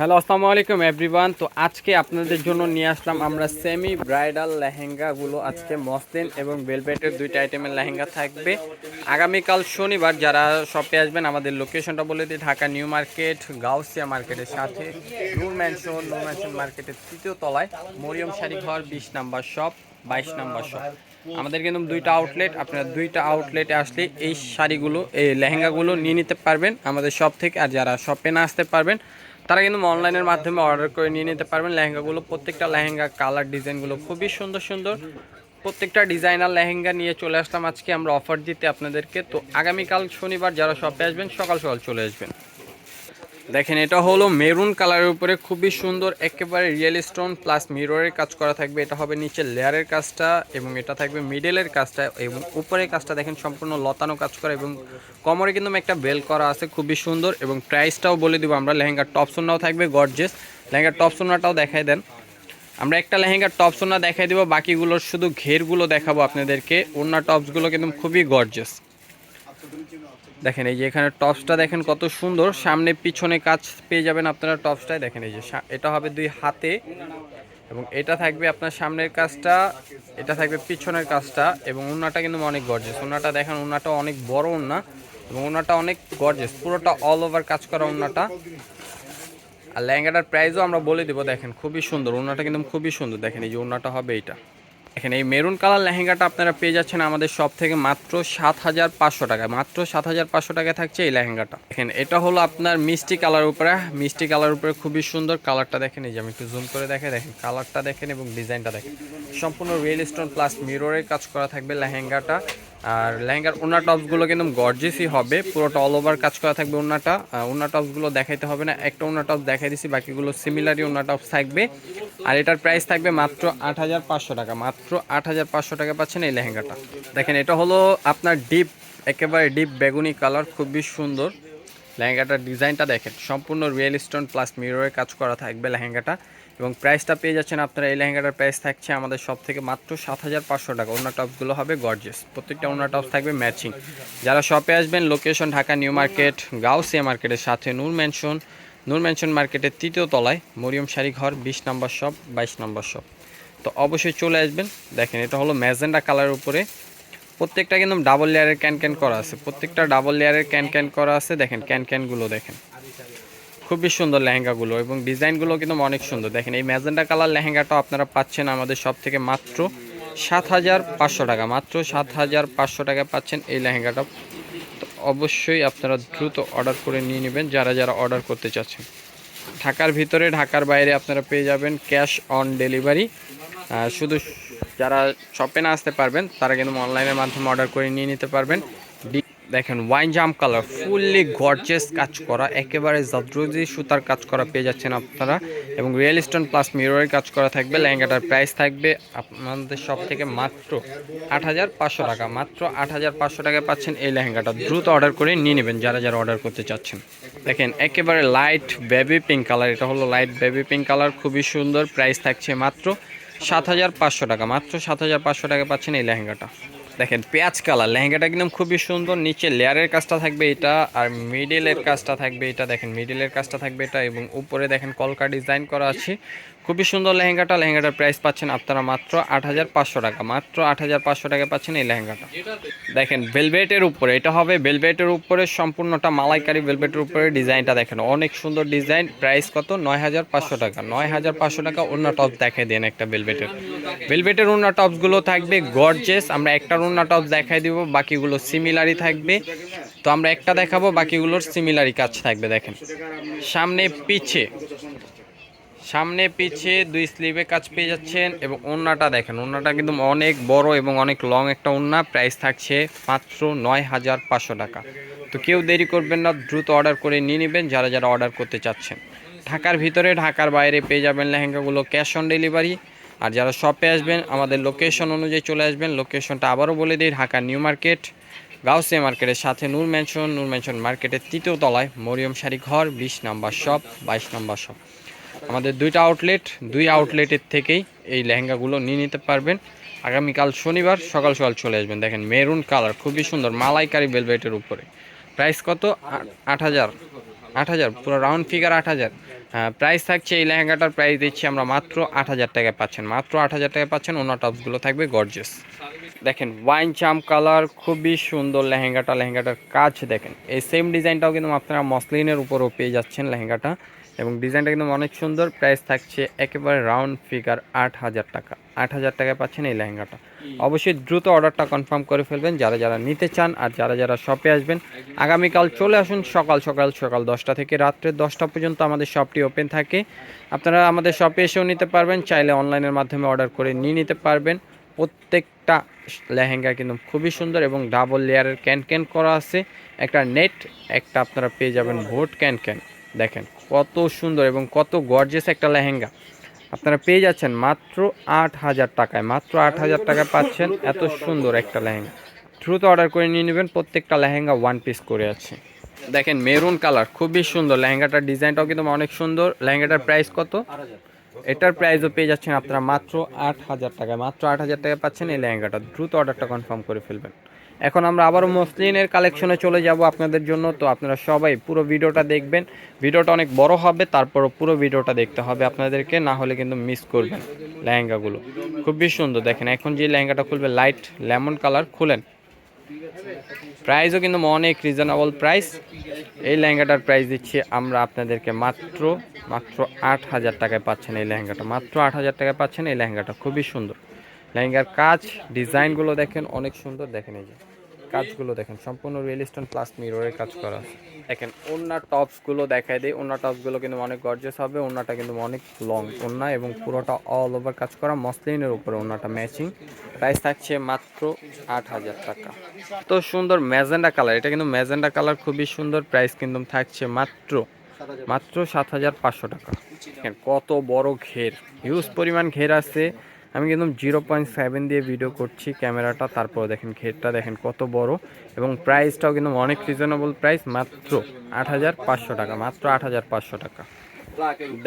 Hello, আসসালামু আলাইকুম everyone. তো আজকে আপনাদের জন্য নিয়ে আসলাম আমরা সেমি ব্রাইডাল লেহেঙ্গাগুলো, আজকে মসলিন এবং বেলভেটের দুইটা আইটেমের লেহেঙ্গা থাকবে। আগামীকাল শনিবার যারা শপে আসবেন, আমাদের লোকেশনটা বলে দিই, ঢাকা নিউ মার্কেট, গাউসিয়া মার্কেটের সাথে, নূর ম্যানশন নূর ম্যানশন মার্কেটের তৃতীয় তলায় মরিয়ম শাড়ি ঘর, বিশ নাম্বার শপ বাইশ নাম্বার শপ আমাদের কিন্তু দুইটা আউটলেট আপনারা দুইটা আউটলেটে আসলে এই শাড়িগুলো, এই লেহেঙ্গাগুলো নিয়ে নিতে পারবেন আমাদের শপ থেকে। আর যারা শপে না আসতে পারবেন, তারা কিন্তু অনলাইনের মাধ্যমে অর্ডার করে নিয়ে নিতে পারবেন। লেহেঙ্গাগুলো, প্রত্যেকটা লেহেঙ্গা কালার ডিজাইনগুলো খুবই সুন্দর সুন্দর। প্রত্যেকটা ডিজাইনার লেহেঙ্গা নিয়ে চলে আসলাম আজকে, আমরা অফার দিতে আপনাদেরকে। তো আগামীকাল শনিবার যারা শপে আসবেন, সকাল সকাল চলে আসবেন। দেখেন, এটা হলো মেরুন কালারের উপরে খুবই সুন্দর, একেবারে রিয়েল স্টোন প্লাস মিররের কাজ করা থাকবে। এটা হবে নিচে লেয়ারের কাজটা এবং এটা থাকবে মিডলের কাজটা এবং উপরের কাজটা দেখেন, সম্পূর্ণ লতানো কাজ করা এবং কমরে কিন্তু একটা বেল করা আছে, খুবই সুন্দর এবং প্রাইসটাও বলে দিব আমরা। লেহেঙ্গার টপ সোনাও থাকবে গর্জেস লেহেঙ্গার টপ সোনাটাও দেখাই দেন। আমরা একটা লেহেঙ্গার টপ সোনা দেখাই দিব, বাকিগুলোর শুধু ঘেরগুলো দেখাবো আপনাদেরকে। অন্য টপসগুলো কিন্তু খুবই গর্জেস দেখেন, এই যে এখানে টপসটা দেখেন কত সুন্দর। সামনে পিছনে কাজ পেয়ে যাবেন আপনারা টপসটায় দেখেন, এই যে এটা হবে দুই হাতে এবং এটা থাকবে আপনার সামনের কাজটা, এটা থাকবে পিছনের কাজটা এবং উন্নাটা কিন্তু অনেক গর্জেস উন্নাটা দেখেন উন্নাটা অনেক বড় উন্না এবং উন্নাটা অনেক গর্জেস পুরোটা অল ওভার কাজ করা উন্নাটা আর লেহেঙ্গাটার প্রাইসও আমরা বলে দেবো, দেখেন, খুবই সুন্দর। উন্নাটা কিন্তু খুবই সুন্দর। দেখেন, এই যে উন্নাটা হবে এইটা। দেখেন এই মেরুন কালার লেহেঙ্গাটা আপনারা পেয়ে যাচ্ছেন আমাদের সব থেকে মাত্র সাত হাজার পাঁচশো টাকায় মাত্র সাত হাজার পাঁচশো টাকায় থাকছে এই লেহেঙ্গাটা। দেখেন, এটা হলো আপনার মিষ্টি কালার উপরে। মিষ্টি কালার উপরে খুবই সুন্দর কালারটা দেখেন। এই যে আমি একটু জুম করে দেখে দেখেন, কালারটা দেখেন এবং ডিজাইনটা দেখেন। সম্পূর্ণ রিয়েল স্টোন প্লাস মিররের কাজ করা থাকবে লেহেঙ্গাটা। আর লেহেঙ্গার ওনার টপসগুলো কিন্তু গর্জেসই হবে। পুরোটা অল ওভার কাজ করা থাকবে ওনাটা ওনার টপসগুলো দেখাইতে হবে না, একটা ওনার টপস দেখাই দিছি, বাকিগুলো সিমিলারই ওনার টপস থাকবে। আর এটার প্রাইস থাকবে মাত্র আট হাজার পাঁচশো টাকা, মাত্র আট হাজার পাঁচশো টাকা পাচ্ছেন এই লেহেঙ্গাটা। দেখেন, এটা হলো আপনার ডিপ একেবারে ডিপ বেগুনি কালার খুবই সুন্দর। লেহেঙ্গাটার ডিজাইনটা দেখেন, সম্পূর্ণ রিয়েল স্টোন প্লাস মিররের কাজ করা থাকবে লেহেঙ্গাটা। এবং প্রাইসটা পেয়ে যাচ্ছেন আপনারা, এই লেহেঙ্গাটার প্রাইস থাকছে আমাদের সব থেকে মাত্র সাত হাজার পাঁচশো টাকা। ওনার টপসগুলো হবে গর্জেস প্রত্যেকটা ওনার টপস থাকবে ম্যাচিং যারা শপে আসবেন location Dhaka new market Gausia মার্কেটের সাথে নূর ম্যানশন নূর ম্যানশন মার্কেটের তৃতীয় তলায় মরিয়ম শাড়ি ঘর, বিশ নম্বর শপ বাইশ নম্বর শপ তো অবশ্যই চলে আসবেন, দেখেন এটা হলো ম্যাজেন্ডা কালারের উপরে প্রত্যেকটা কিন্তু ডাবল লেয়ারের ক্যান ক্যান করা আছে। প্রত্যেকটা ডাবল লেয়ারের ক্যান ক্যান করা আছে। দেখেন ক্যান ক্যানগুলো দেখেন। খুবই সুন্দর লেহেঙ্গাগুলো এবং ডিজাইনগুলো কিন্তু অনেক সুন্দর। দেখেন, এই ম্যাজেন্ডা কালার লেহেঙ্গাটাও আপনারা পাচ্ছেন আমাদের সব থেকে মাত্র সাত হাজার পাঁচশো টাকা। মাত্র সাত হাজার পাঁচশো টাকা পাচ্ছেন এই লেহেঙ্গাটা। তো অবশ্যই আপনারা দ্রুত অর্ডার করে নিয়ে নেবেন যারা যারা অর্ডার করতে চাচ্ছেন। ঢাকার ভিতরে, ঢাকার বাইরে আপনারা পেয়ে যাবেন ক্যাশ অন ডেলিভারি শুধু যারা শপে না আসতে পারবেন, তারা কিন্তু অনলাইনের মাধ্যমে অর্ডার করে নিয়ে নিতে পারবেন। দেখেন ওয়াইন জাম কালার ফুললি গর্জেস কাজ করা, একেবারে জাদ্রুজি সুতার কাজ করা পেয়ে যাচ্ছেন আপনারা। এবং রিয়েল স্টোন প্লাস মিররের কাজ করা থাকবে, লেহেঙ্গাটার প্রাইস থাকবে আপনাদের সব থেকে মাত্র আট হাজার পাঁচশো টাকা, মাত্র আট হাজার পাঁচশো টাকায় পাচ্ছেন এই লেহেঙ্গাটা। দ্রুত অর্ডার করে নিয়ে নেবেন যারা যারা অর্ডার করতে চাচ্ছেন। দেখেন, একেবারে লাইট বেবি পিঙ্ক কালার এটা হলো লাইট বেবি পিঙ্ক কালার খুবই সুন্দর প্রাইস থাকছে মাত্র সাত হাজার পাঁচশো টাকা, মাত্র সাত হাজার পাঁচশো টাকা পাচ্ছেন এই লেহেঙ্গাটা। দেখেন, পেঁয়াজ কালার, লেহেঙ্গাটা একদম খুবই সুন্দর, নিচে লেয়ারের কাজটা থাকবে এটা, আর মিডিলের কাজটা থাকবে এটা, দেখেন মিডিলের কাজটা থাকবে এটা, এবং উপরে দেখেন কলকা ডিজাইন করা আছে। খুবই সুন্দর লেহেঙ্গাটা। লেহেঙ্গাটার প্রাইস পাচ্ছেন আপনারা মাত্র আট হাজার পাঁচশো টাকা। মাত্র আট হাজার পাঁচশো টাকা পাচ্ছেন এই লেহেঙ্গাটা। দেখেন ভেলভেটের উপরে, এটা হবে ভেলভেটের উপরে, সম্পূর্ণটা মালাইকারি ভেলভেটের উপরে ডিজাইনটা দেখেন। অনেক সুন্দর ডিজাইন প্রাইস কত? নয় হাজার পাঁচশো টাকা। নয় হাজার পাঁচশো টাকা অন্য টপ দেখে দেন একটা ভেলভেটের ভেলভেটের অন্য টপসগুলো থাকবে গর্জেস আমরা একটার অন্য টপস দেখাই দিব, বাকিগুলো সিমিলারই থাকবে। তো আমরা একটা দেখাবো, বাকিগুলোর সিমিলারই কাজ থাকবে, দেখেন। সামনে পিছে সামনে পিছে দুই স্লিভে কাজ পেয়ে যাচ্ছেন এবং ওন্নাটা দেখেন, ওন্নাটা কিন্তু অনেক বড় এবং অনেক লং একটা ওন্না। প্রাইস থাকছে মাত্র নয় হাজার পাঁচশো টাকা। তো কেউ দেরি করবেন না, দ্রুত অর্ডার করে নিয়ে নেবেন যারা যারা অর্ডার করতে চাচ্ছেন। ঢাকার ভিতরে, ঢাকার বাইরে পেয়ে যাবেন লেহেঙ্গাগুলো ক্যাশ অন ডেলিভারি। আর যারা শপে আসবেন, আমাদের লোকেশন অনুযায়ী চলে আসবেন। লোকেশনটা আবারও বলে দিই, ঢাকা নিউ মার্কেট গাউসিয়া মার্কেটের সাথে নূর ম্যানশন। নূর ম্যানশন মার্কেটের তৃতীয় তলায় মরিয়ম শাড়ি ঘর, বিশ নাম্বার শপ, বাইশ নাম্বার শপ। আমাদের দুইটা আউটলেট দুই আউটলেটের থেকেই এই লেহেঙ্গাগুলো নিয়ে নিতে পারবেন। আগামীকাল শনিবার সকাল সকাল চলে আসবেন। দেখেন মেরুন কালার খুবই সুন্দর, মালাইকারি ভেলভেটের উপরে। প্রাইস কত? আট হাজার। আট হাজার, পুরো রাউন্ড ফিগার আট হাজার। প্রাইস থাকছে এই লেহেঙ্গাটার প্রাইস দিচ্ছি আমরা মাত্র আট হাজার টাকায় পাচ্ছেন। মাত্র আট হাজার টাকায় পাচ্ছেন ওনার টপসগুলো থাকবে গর্জেস দেখেন ওয়াইন চাম কালার খুবই সুন্দর লেহেঙ্গাটা, লেহেঙ্গাটার কাজ দেখেন। এই সেম ডিজাইনটাও কিন্তু আপনারা মসলিনের উপরও পেয়ে যাচ্ছেন লেহেঙ্গাটা। এবং ডিজাইনটা কিন্তু অনেক সুন্দর। প্রাইস থাকছে একেবারে রাউন্ড ফিগার আট হাজার টাকা। আট হাজার টাকায় পাচ্ছেন এই লেহেঙ্গাটা। অবশ্যই দ্রুত অর্ডারটা কনফার্ম করে ফেলবেন। যারা যারা নিতে চান আর যারা যারা শপে আসবেন আগামীকাল চলে আসুন সকাল সকাল সকাল দশটা থেকে রাত্রে দশটা পর্যন্ত আমাদের শপটি ওপেন থাকে। আপনারা আমাদের শপে এসেও নিতে পারবেন। চাইলে অনলাইনের মাধ্যমে অর্ডার করে নিয়ে নিতে পারবেন। প্রত্যেকটা লেহেঙ্গা কিন্তু খুবই সুন্দর এবং ডাবল লেয়ারের ক্যান ক্যান করা আছে। একটা নেট একটা আপনারা পেয়ে যাবেন ভোট ক্যান ক্যান দেখেন, কত সুন্দর এবং কত গর্জেস একটা লেহেঙ্গা। আপনারা পেয়ে যাচ্ছেন মাত্র আট হাজার টাকায়, মাত্র আট হাজার টাকায় পাচ্ছেন এত সুন্দর একটা লেহেঙ্গা। দ্রুত অর্ডার করে নিয়ে নেবেন, প্রত্যেকটা লেহেঙ্গা ওয়ান পিস করে আছে। দেখেন মেরুন কালার খুবই সুন্দর, লেহেঙ্গাটার ডিজাইনটাও কিন্তু অনেক সুন্দর। লেহেঙ্গাটার প্রাইস কত? এটার প্রাইসও পেয়ে যাচ্ছেন আপনারা মাত্র আট হাজার টাকায়, মাত্র আট হাজার টাকায় পাচ্ছেন এই লেহেঙ্গাটা। দ্রুত অর্ডারটা কনফার্ম করে ফেলবেন। এখন আমরা আবারও মসলিনের কালেকশনে চলে যাব আপনাদের জন্য। তো আপনারা সবাই পুরো ভিডিওটা দেখবেন। ভিডিওটা অনেক বড় হবে, তারপরও পুরো ভিডিওটা দেখতে হবে আপনাদেরকে, না হলে কিন্তু মিস করবেন লেহেঙ্গাগুলো। খুবই সুন্দর, দেখেন এখন যে লেহেঙ্গাটা খুলবে লাইট লেমন কালার খুলেন। প্রাইসও কিন্তু অনেক রিজনেবল প্রাইস এই লেহেঙ্গাটার প্রাইস দিচ্ছি আমরা আপনাদেরকে মাত্র মাত্র আট হাজার টাকায় পাচ্ছেন এই লেহেঙ্গাটা। মাত্র আট হাজার টাকায় পাচ্ছেন এই লেহেঙ্গাটা, খুবই সুন্দর। লেহেঙ্গার কাজ, ডিজাইনগুলো দেখেন, অনেক সুন্দর দেখেন এই যে। কাজগুলো দেখেন, সম্পূর্ণ রিয়েল স্টোন প্লাস মিররের কাজ করা দেখেন ওনার টপসগুলো দেখায় দিই। ওনার টপসগুলো কিন্তু অনেক গর্জেস হবে ওনাটা কিন্তু অনেক লং ওনা এবং পুরোটা অল ওভার কাজ করা। মসলিনের উপরে ওনাটা ম্যাচিং প্রাইস থাকছে মাত্র আট হাজার টাকা। তো সুন্দর ম্যাজেন্ডা কালার এটা কিন্তু ম্যাজেন্ডা কালার খুবই সুন্দর। প্রাইস কিন্তু থাকছে মাত্র মাত্র সাত হাজার পাঁচশো টাকা। কত বড় ঘের। হিউজ পরিমাণ ঘের আছে। আমি কিন্তু জিরো পয়েন্ট সেভেন দিয়ে ভিডিও করছি ক্যামেরাটা, তারপর দেখেন ঘেরটা দেখেন কত বড়। এবং প্রাইসটাও কিন্তু অনেক রিজনেবল প্রাইস মাত্র আট হাজার পাঁচশো টাকা, মাত্র আট হাজার পাঁচশো টাকা।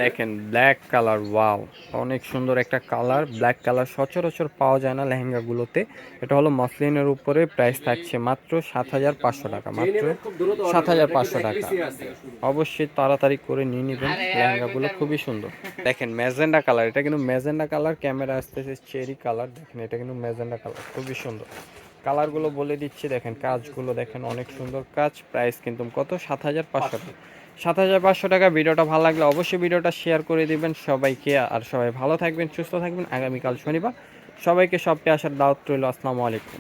দেখেন ব্ল্যাক কালার ওয়াও অনেক সুন্দর একটা কালার ব্ল্যাক কালার সচরাচর পাওয়া যায় না লেহেঙ্গাগুলোতে। এটা হলো মসলিনের উপরে প্রাইস থাকছে মাত্র সাত হাজার পাঁচশো টাকা মাত্র সাত হাজার পাঁচশো টাকা। অবশ্যই তাড়াতাড়ি করে নিয়ে নেবেন লেহেঙ্গাগুলো খুবই সুন্দর। দেখেন ম্যাজেন্ডা কালার এটা কিন্তু ম্যাজেন্ডা কালার ক্যামেরা আসতেছে চেরি কালার দেখেন এটা কিন্তু ম্যাজেন্ডা কালার খুবই সুন্দর। কালারগুলো বলে দিচ্ছি দেখেন কাজগুলো দেখেন অনেক সুন্দর কাজ প্রাইস কিন্তু কত? সাত হাজার পাঁচশো টাকা। সাত হাজার পাঁচশো টাকা ভিডিওটা ভালো লাগলে অবশ্যই ভিডিওটা শেয়ার করে দিবেন সবাইকে। আর সবাই ভালো থাকবেন, সুস্থ থাকবেন। আগামীকাল শনিবার সবাইকে সবকে আসার দাওয়াত রইল। আসসালামু আলাইকুম।